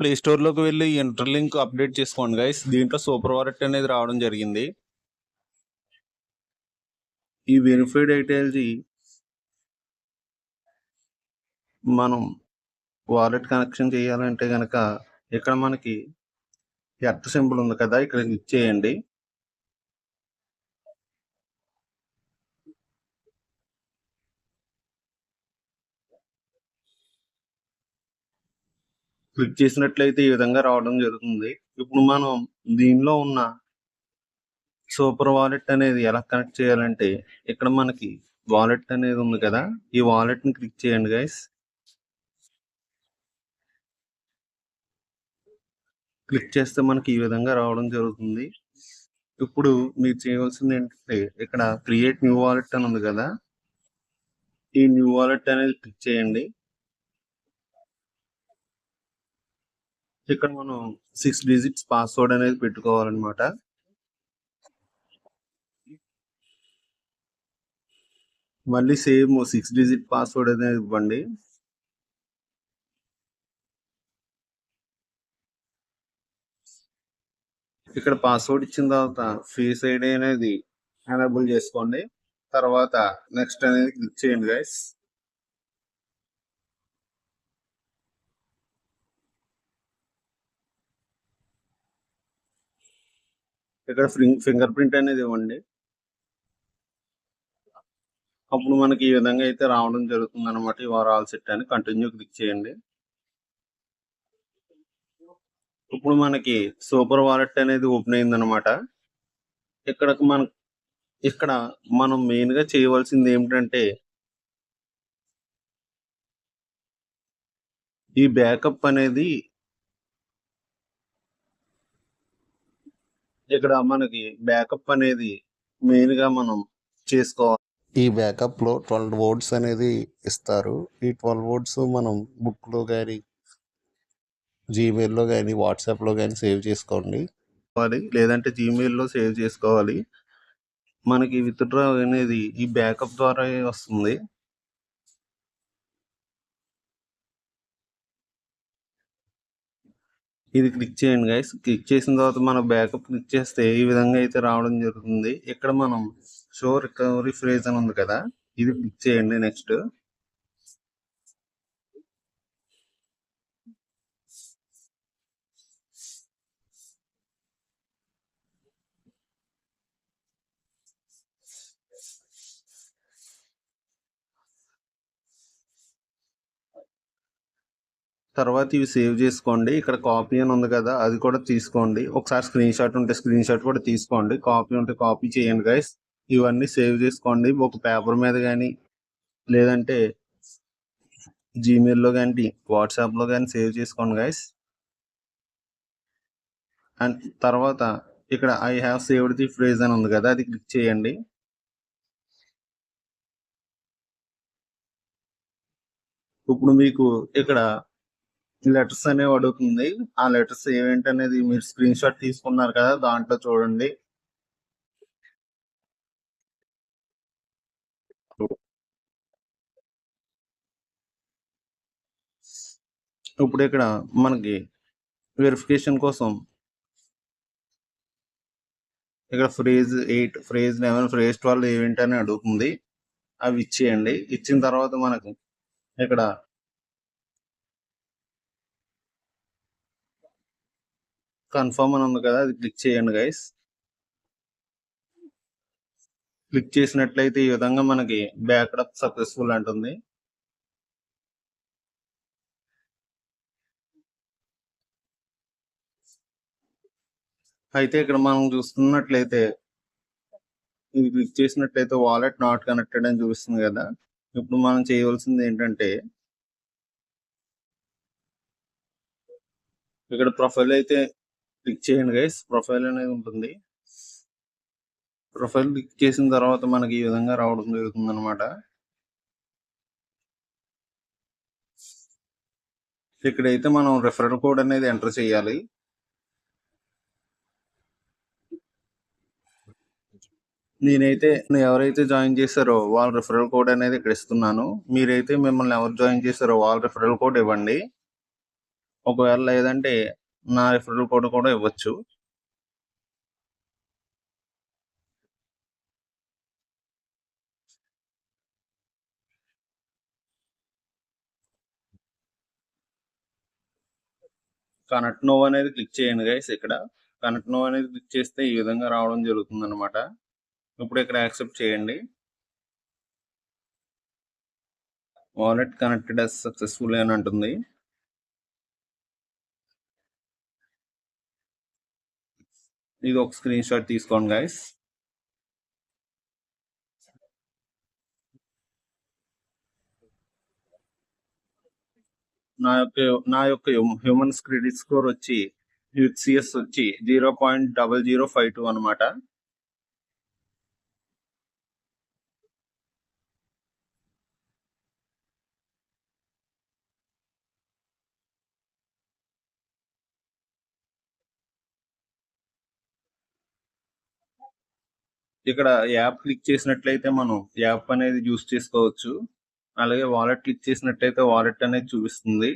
Play స్టోర్‌లోకి వెళ్ళి interlink update చేసుకోండి గైస్. దీంట్లో సూపర్ వాలెట్ అనేది రావడం జరిగింది. ఈ వెరిఫైడ్ ఐడియాలజీ మనం వాలెట్ కనెక్షన్ చేయాలంటే కనుక ఇక్కడ మనకి ఎర్త్ సింబల్ ఉంది కదా! ఇక్కడ క్లిక్ చేయండి. క్లిక్ చేసినట్లయితే ఈ విధంగా రావడం జరుగుతుంది. ఇప్పుడు మనం దీనిలో ఉన్న సూపర్ వాలెట్ అనేది ఎలా కనెక్ట్ చేయాలంటే ఇక్కడ మనకి వాలెట్ అనేది ఉంది కదా! ఈ వాలెట్‌ని క్లిక్ చేయండి గైస్. క్లిక్ చేస్తే మనకి ఈ విధంగా రావడం జరుగుతుంది. ఇప్పుడు మీరు చేయవలసింది ఏంటంటే ఇక్కడ క్రియేట్ న్యూ వాలెట్ అని ఉంది కదా! ఈ న్యూ వాలెట్ అనేది క్లిక్ చేయండి. ఇక్కడ మనం సిక్స్ డిజిట్స్ పాస్వర్డ్ అనేది పెట్టుకోవాలన్నమాట. మళ్ళీ సేమ్ సిక్స్ డిజిట్ పాస్వర్డ్ అనేది ఇవ్వండి. ఇక్కడ పాస్వర్డ్ ఇచ్చిన తర్వాత ఫేస్ ఐడి అనేది ఎనేబుల్ చేసుకోండి. తర్వాత నెక్స్ట్ అనేది క్లిక్ చేయండి గైస్. ఇక్కడ ఫింగర్ ప్రింట్ అనేది ఇవ్వండి. అప్పుడు మనకి ఈ విధంగా అయితే రావడం జరుగుతుంది అనమాట ఈ ఆల్ సెట్ అని కంటిన్యూ క్లిక్ చేయండి. ఇప్పుడు మనకి సూపర్ వాలెట్ అనేది ఓపెన్ అయిందన్నమాట. ఇక్కడ మన ఇక్కడ మనం మెయిన్‌గా చేయవలసింది ఏమిటంటే ఈ బ్యాకప్ అనేది ఇక్కడ మనకి బ్యాకప్ అనేది మెయిన్‌గా మనం చేసుకోవాలి. ఈ బ్యాకప్‌లో 12 వోల్ట్స్ అనేది ఇస్తారు. ఈ 12 వోల్ట్స్ మనం బుక్‌లో గాని జీమెయిల్‌లో గాని, వాట్సాప్‌లో గాని సేవ్ చేసుకోండి. లేదంటే జీమెయిల్‌లో సేవ్ చేసుకోవాలి. మనకి విత్‌డ్రా అనేది ఈ బ్యాకప్ ద్వారా వస్తుంది. ఇది క్లిక్ చేయండి గైస్. క్లిక్ చేసిన తర్వాత మన బ్యాకప్ క్లిక్ చేస్తే ఈ విధంగా అయితే రావడం జరుగుతుంది. ఇక్కడ మనం షో రికవరీ ఫ్రేజ్ అని ఉంది కదా! ఇది క్లిక్ చేయండి నెక్స్ట్. తర్వాత ఇవి సేవ్ చేసుకోండి. ఇక్కడ కాపీ అని ఉంది కదా! అది కూడా తీసుకోండి. ఒకసారి స్క్రీన్‌షాట్ ఉంటే స్క్రీన్‌షాట్ కూడా తీసుకోండి. కాపీ ఉంటే కాపీ చేయండి గైస్. ఇవన్నీ సేవ్ చేసుకోండి. ఒక పేపర్ మీద కానీ లేదంటే జీమెయిల్‌లో కానీ వాట్సాప్‌లో కానీ సేవ్ చేసుకోండి గైస్. అండ్ తర్వాత ఇక్కడ I have saved the phrase అని ఉంది కదా! అది క్లిక్ చేయండి. ఇప్పుడు మీకు ఇక్కడ లెటర్స్ అనేవి అడుగుతుంది. ఆ లెటర్స్ ఏవేంటనేది మీరు స్క్రీన్‌షాట్ తీసుకున్నారు కదా! దాంట్లో చూడండి. ఇప్పుడు ఇక్కడ మనకి వెరిఫికేషన్ కోసం ఇక్కడ ఫ్రేజ్ ఎయిట్ ఫ్రేజ్ 11, ఫ్రేజ్ 12 ఏవేంటని అడుగుతుంది. అవి ఇచ్చేయండి. ఇచ్చిన తర్వాత మనకు ఇక్కడ కన్ఫర్మ్ అని ఉంది కదా! అది క్లిక్ చేయండి గైస్. క్లిక్ చేసినట్లయితే ఈ విధంగా మనకి బ్యాకప్ సక్సెస్‌ఫుల్ అంటుంది. అయితే ఇక్కడ మనం చూస్తున్నట్లయితే ఇది క్లిక్ చేసినట్లయితే వాలెట్ నాట్ కనెక్టెడ్ అని చూపిస్తుంది కదా! ఇప్పుడు మనం చేయవలసింది ఏంటంటే ఇక్కడ ప్రొఫైల్ అయితే క్లిక్ చేయండి గైస్. ప్రొఫైల్ అనేది ఉంటుంది. ప్రొఫైల్ క్లిక్ చేసిన తర్వాత మనకి ఈ విధంగా రావడం జరుగుతుంది అనమాట ఇక్కడైతే మనం రెఫరల్ కోడ్ అనేది ఎంటర్ చేయాలి. నేనైతే ఎవరైతే జాయిన్ చేశారో వాళ్ళ రిఫరల్ కోడ్ అనేది ఇక్కడ ఇస్తున్నాను. మీరైతే మిమ్మల్ని ఎవరు జాయిన్ చేశారో వాళ్ళ రిఫరల్ కోడ్ ఇవ్వండి. ఒకవేళ లేదంటే నా రిఫరల్ కోడ్ కూడా ఇవ్వచ్చు. కనెక్ట్ నో అనేది క్లిక్ చేయండి గైస్ ఇక్కడ. కనెక్ట్ నో అనేది క్లిక్ చేస్తే ఈ విధంగా రావడం జరుగుతుంది అనమాట ఇప్పుడు ఇక్కడ యాక్సెప్ట్ చేయండి. వాలెట్ కనెక్టెడ్ సక్సెస్ఫుల్ అని అంటుంది. ఇది ఒక స్క్రీన్ షాట్ తీసుకోండి గైస్ నా యొక్క నా యొక్క హ్యూమన్స్ క్రెడిట్ స్కోర్ వచ్చి హెచ్సిఎస్ వచ్చి zero point double zero five two అనమాట. ఇక్కడ యాప్ క్లిక్ చేసినట్లయితే మనం యాప్ అనేది యూస్ చేసుకోవచ్చు. అలాగే వాలెట్ క్లిక్ చేసినట్లయితే వాలెట్ అనేది చూపిస్తుంది.